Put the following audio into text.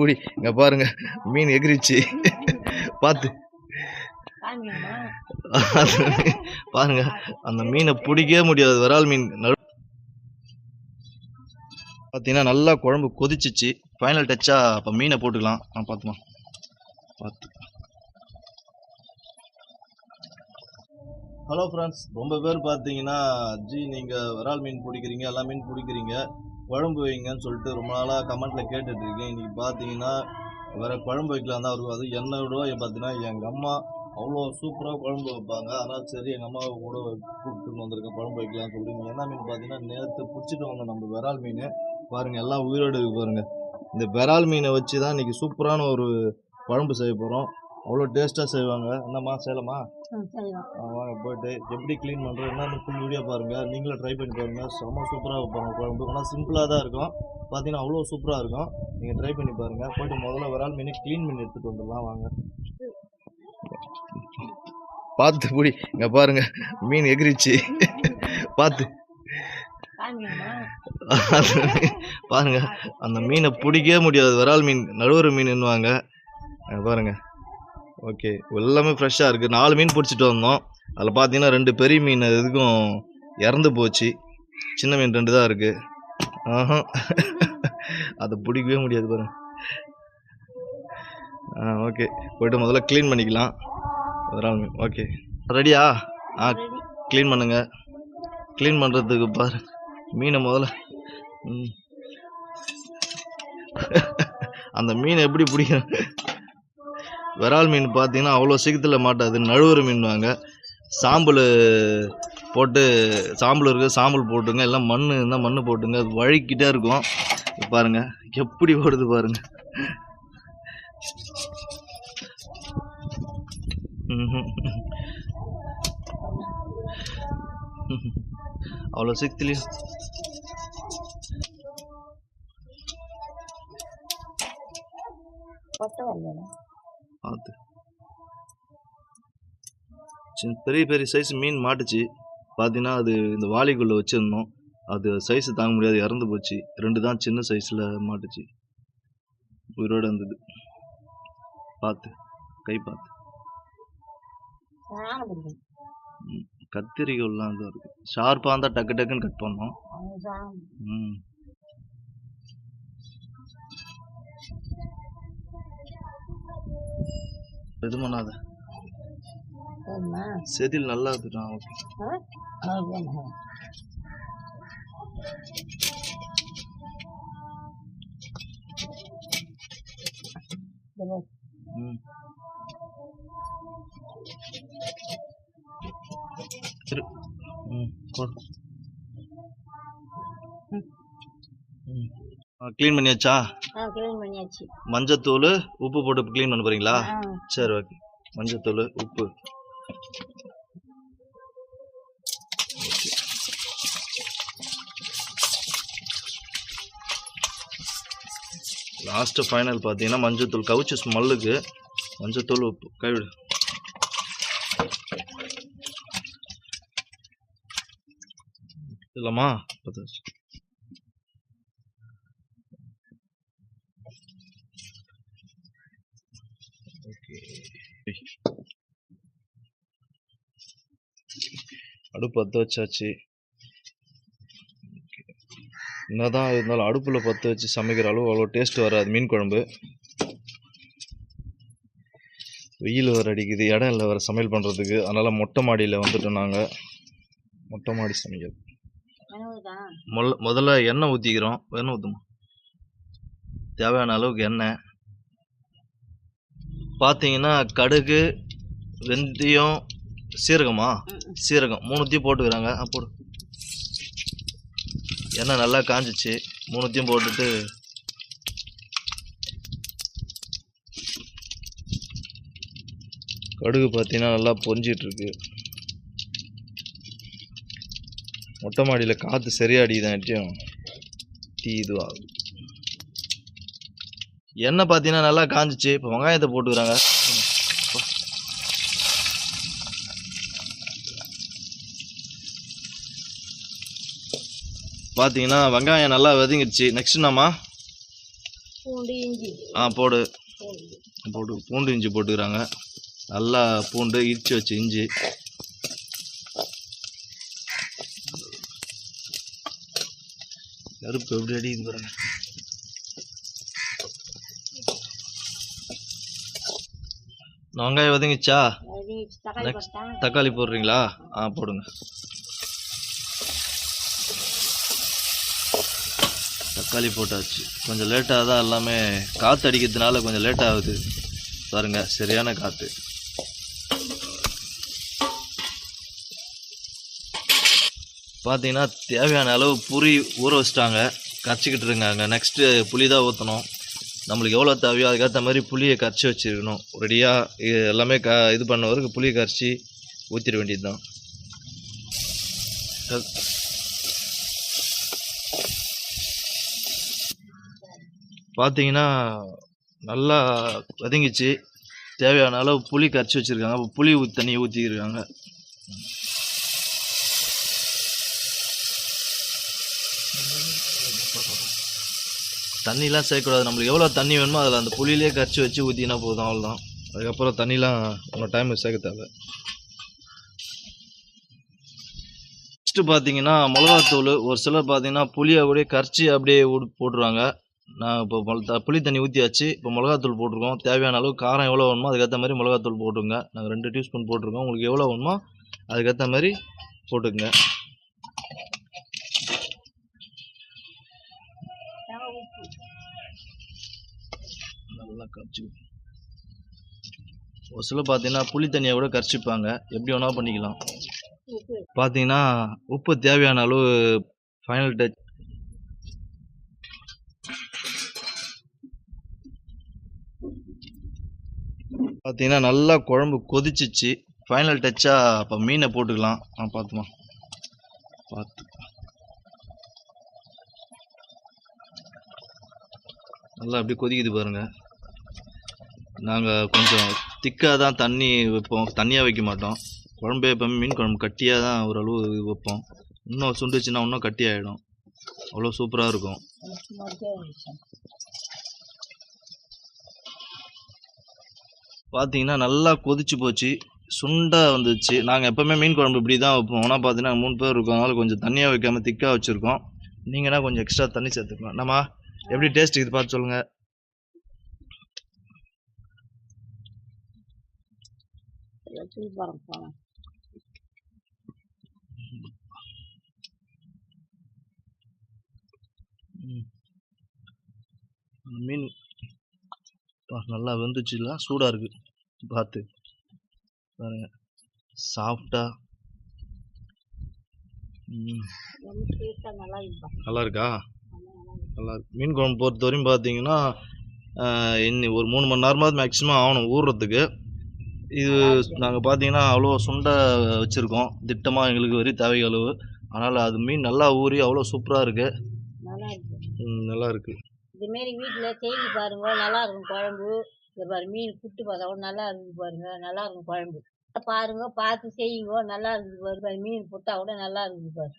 கூடி. இங்க பாருங்க மீன் எகிரிச்சு. பார்த்து பாருங்க அந்த மீனை பிடிக்கவே முடியாது. விரால் மீன் நடு பார்த்தீங்கன்னா நல்லா குழம்பு கொதிச்சிச்சு. ஃபைனல் டச்சா அப்போ மீனை போட்டுக்கலாம். நான் பார்த்துமா பார்த்து ஹலோ ஃப்ரெண்ட்ஸ் ரொம்ப பேர் பார்த்தீங்கன்னா ஜி நீங்கள் விரால் மீன் பிடிக்கிறீங்க எல்லா மீன் பிடிக்கிறீங்க. குழம்பு வைங்கன்னு சொல்லிட்டு ரொம்ப நாளாக கமெண்ட்டில் கேட்டுட்டு இருக்கேன் இன்னைக்கு பார்த்தீங்கன்னா வேற குழம்பு வைக்கலாம் தான் இருக்கும் அது என்ன விட பார்த்தீங்கன்னா எங்கள் அம்மா அவ்வளோ சூப்பராக குழம்பு வைப்பாங்க. அதனால் சரி எங்கள் அம்மாவை கூட கூப்பிட்டு வந்திருக்கேன் குழம்பு வைக்கலாம்னு சொல்லி என்ன மீன் பார்த்தீங்கன்னா நேற்று பிடிச்சிட்டு வந்தோம் நம்ம விரால் மீன் பாருங்கள் எல்லாம் உயிரோடு இருக்கு இந்த விரால் மீனை வச்சு தான் இன்னைக்கு சூப்பரான ஒரு குழம்பு செய்ய போகிறோம் அவ்வளோ டேஸ்ட்டாக செய்வாங்க. என்னம்மா சேலமா வாங்க போயிட்டு எப்படி க்ளீன் பண்ணுறோம் என்னன்னு ஃபுல் வீடியோ பாருங்கள் நீங்களும் ட்ரை பண்ணி பாருங்கள் செம்ம சூப்பராக வைப்பாங்க குழம்பு ஆனால் சிம்பிளாக தான் இருக்கும். பார்த்தீங்கன்னா அவ்வளோ சூப்பராக இருக்கும். நீங்கள் ட்ரை பண்ணி பாருங்கள் போயிட்டு முதல்ல விரால் மீனை க்ளீன் பண்ணி எடுத்துகிட்டு வந்துடலாம். வாங்க. பார்த்து புடி இங்கே பாருங்க. மீன் எகிரிச்சு. பார்த்து. பாருங்க. அந்த மீனை பிடிக்கவே முடியாது. விரால் மீன் நடுவர் மீன்னுவாங்க அங்க பாருங்க. ஓகே. எல்லாமே ஃப்ரெஷ்ஷாக இருக்குது நாலு மீன் பிடிச்சிட்டு வந்தோம். அதில் பார்த்தீங்கன்னா ரெண்டு பெரிய மீன் எதுக்கும் இறந்து போச்சு. சின்ன மீன் ரெண்டு தான் இருக்குது ஆஹா. அதை பிடிக்கவே முடியாது பாருங்க. ஆ ஓகே. போயிட்டு முதல்ல க்ளீன் பண்ணிக்கலாம். விரால் மீன். ஓகே. ரெடியா? ஆ க்ளீன் பண்ணுங்க. க்ளீன் பண்ணுறதுக்கு பாரு. மீனை முதல்ல. ம். அந்த மீன் எப்படி பிடிக்கிறேன் விரால் மீன் பார்த்தீங்கன்னா அவ்வளோ சீக்கிரத்தில் மாட்டாது. நழுவுற மீன்வாங்க. சாம்பல் போட்டு சாம்பல் இருக்குது சாம்பல் போட்டுங்க. எல்லாம் மண் இருந்தால் மண் போட்டுங்க. அது வழுக்கிட்டே இருக்கும். பாருங்கள் எப்படி ஓடுது பாருங்கள் அவ்வளோ சீக்கிரத்துலையும். அவ்வளோ சீக்கிரத்துலேயும் பார்த்து. சின்ன பெரிய பெரிய சைஸ் மீன் மாட்டுச்சு. பார்த்தீங்கன்னா அது இந்த வாளிக்குள்ளே வச்சுருந்தோம். அது சைஸ் தாங்க முடியாது இறந்து போச்சு. ரெண்டு தான் சின்ன சைஸில் மாட்டுச்சு. உயிரோடு இருந்தது. பார்த்து கை பார்த்து. கத்திரிக்கோல்லாம் தான் இருக்கு. ஷார்ப்பாக இருந்தால் டக்கு டக்குன்னு கட் பண்ணோம். ம். இது பண்ணாத செதில் நல்லா இருக்குதான் ஓகே ம். இரு. ம் போடு. ம். க்ளீன் பண்ணியாச்சா. மஞ்சத்தூள் உப்பு போட்டு க்ளீன் பண்ண போறீங்களா. சரி ஓகே மஞ்சத்தூள் உப்பு. லாஸ்ட்டு ஃபைனல் பார்த்தீங்கன்னா மஞ்சத்தூள் கவுச்சு ஸ்மெல்லுக்கு மஞ்சத்தூள் உப்பு. கைவிடு இல்லைம்மா பத்தாச்சு. அடுப்பு பற்ற வச்சாச்சு. என்னதான் இருந்தாலும் அடுப்பில் பற்ற வச்சு சமைக்கிற அளவு அவ்வளோ டேஸ்ட் வராது. மீன் குழம்பு. வெயில் வேறு அடிக்குது. இடம் இல்லை வேறு சமையல் பண்ணுறதுக்கு அதனால் மொட்டை மாடியில் வந்துட்டோம் நாங்கள் மொட்டை மாடி முதல்ல முதல்ல எண்ணெய் ஊற்றிக்கிறோம் எண்ணெய் ஊற்றுமா தேவையான அளவுக்கு எண்ணெய். பார்த்தீங்கன்னா கடுகு வெந்தயம் சீரகமா? சீரகம். மூணுத்தையும் போட்டுக்கிறாங்க. போடு. எண்ணெய் நல்லா காஞ்சிச்சு. மூணுத்தையும் போட்டுட்டு. கடுகு பார்த்தீங்கன்னா நல்லா பொரிஞ்சிட்டு இருக்கு மொட்டை மாடியில் காற்று சரியாடிதாட்டியும் தீ இதுவாகும் எண்ணெய் பார்த்தீங்கன்னா நல்லா காஞ்சிச்சு. இப்போ வெங்காயத்தை போட்டுக்கிறாங்க. பார்த்தீங்கன்னா வெங்காயம் நல்லா வதங்கிடுச்சு. நெக்ஸ்ட் என்னம்மா? பூண்டு இஞ்சி. ஆ போடு. போட்டு பூண்டு இஞ்சி போட்டுக்கிறாங்க. நல்லா பூண்டு இடிச்சு வச்ச இஞ்சி. கருப்பு எப்படி அடிக்குது பாருங்க. வெங்காயம் வதங்கிச்சா அது தக்காளி போடுறீங்களா? ஆ போடுங்க. தக்காளி போட்டாச்சு. கொஞ்சம் லேட்டாக தான் எல்லாமே காற்று அடிக்கிறதுனால கொஞ்சம் லேட் ஆகுது. பாருங்க சரியான காற்று பார்த்தீங்கன்னா தேவையான அளவு புளி ஊற வச்சிட்டாங்க. கரைச்சிக்கிட்டு இருக்காங்க. நெக்ஸ்ட்டு புளி தான் ஊற்றணும் நம்மளுக்கு எவ்வளோ தேவையோ அதுக்கேற்ற மாதிரி புளியை கரைச்சி வச்சுருக்கணும். ரெடியாக எல்லாமே க இது பண்ண வரைக்கும் புளியை கரைச்சி ஊற்றிட வேண்டியது தான் பார்த்தீங்கன்னா நல்லா வதங்கிச்சு. தேவையான அளவு புளி கரைச்சி வச்சுருக்காங்க. அப்போ புளி தண்ணி ஊற்றிருக்காங்க தண்ணிலாம் சேர்க்கக்கூடாது. நம்மளுக்கு எவ்வளோ தண்ணி வேணுமோ அதில் அந்த புளியிலே கரைச்சி வச்சு ஊற்றினா போதும். அவ்வளோதான் அதுக்கப்புறம் தண்ணிலாம் ஒன்றும் டைம் சேர்க்க தேவை. நெக்ஸ்ட்டு பார்த்தீங்கன்னா மிளகாத்தூள். ஒரு சிலர் பார்த்தீங்கன்னா புளியை அப்படியே கரைச்சி அப்படியே போட்டுருவாங்க. நான் இப்போ புளி தண்ணி ஊற்றியாச்சு இப்போ மிளகாத்தூள் போட்டிருக்கோம். தேவையான அளவு காரம் எவ்வளோ வேணுமோ அதுக்கேற்ற மாதிரி மிளகாத்தூள் போட்டுங்க நாங்கள் ரெண்டு டீஸ்பூன் போட்டிருக்கோம். உங்களுக்கு எவ்வளோ வேணுமோ அதுக்கேற்ற மாதிரி போட்டுக்கங்க. நல்லா கரைச்சிக்கணும் ஒரு சில பார்த்தீங்கன்னா புளி தண்ணியை கூட கரைச்சிப்பாங்க. எப்படி வேணா பண்ணிக்கலாம். பார்த்தீங்கன்னா உப்பு தேவையான அளவு ஃபைனல் டச் பார்த்தீங்கன்னா நல்லா குழம்பு கொதிச்சிச்சு. ஃபைனல் டச்சாக அப்போ மீனை போட்டுக்கலாம். ஆ பார்த்துமா. பார்த்து. நல்லா அப்படியே கொதிக்குது பாருங்கள் நாங்கள் கொஞ்சம் திக்காக தான் தண்ணி வைப்போம். தண்ணியாக வைக்க மாட்டோம். குழம்பு எப்போவுமே மீன் குழம்பு கட்டியாக தான் ஓரளவு வைப்போம். இன்னும் சுண்டுச்சுன்னா இன்னும் கட்டி ஆகிடும் அவ்வளோ சூப்பராக இருக்கும். பார்த்தீங்கன்னா நல்லா கொதிச்சு போச்சு. சுண்டாக வந்துச்சு. நாங்கள் எப்போவுமே மீன் குழம்பு இப்படி தான் வைப்போம். ஆனால் பார்த்தீங்கன்னா மூணு பேர் இருக்கோம். அதனால் கொஞ்சம் தண்ணியாக வைக்காம திக்காக வச்சுருக்கோம். நீங்கள்னா கொஞ்சம் எக்ஸ்ட்ரா தண்ணி சேர்த்துக்கலாம் நம்ம எப்படி டேஸ்ட் இது பார்த்து சொல்லுங்கள் தூள் போடுறோம் போலாம் அந்த மீன் பா, நல்லா வெந்துச்சுல சூடாக இருக்குது பார்த்து பாருங்க. சாஃப்டாக நல்லா இருக்கா? நல்லா இருக்கு. மீன் குழம்பு பொறுத்த வரையும் பார்த்தீங்கன்னா இன்னி ஒரு மூணு மணி நேரமாவது மேக்ஸிமம் ஆகணும் ஊறுறதுக்கு இது நாங்கள் பார்த்தீங்கன்னா அவ்வளோ சுண்டை வச்சுருக்கோம். திட்டமாக எங்களுக்கு வரி தேவை அளவு அதனால் அது மீன் நல்லா ஊறி அவ்வளோ சூப்பராக இருக்கு. நல்லா இருக்கு. ம், நல்லா இருக்கு. இதுமாரி வீட்டில் செய்து பாருங்க. நல்லா இருக்கும் குழம்பு. இந்த பாரு மீன் புட்டு பார்த்தா கூட நல்லா இருக்குது பாருங்க. நல்லா இருக்கும் குழம்பு. பாருங்க பார்த்து செய்யுங்க. நல்லா இருக்குது பாரு. பாரு மீன் புட்டா கூட நல்லா இருக்குது பாரு.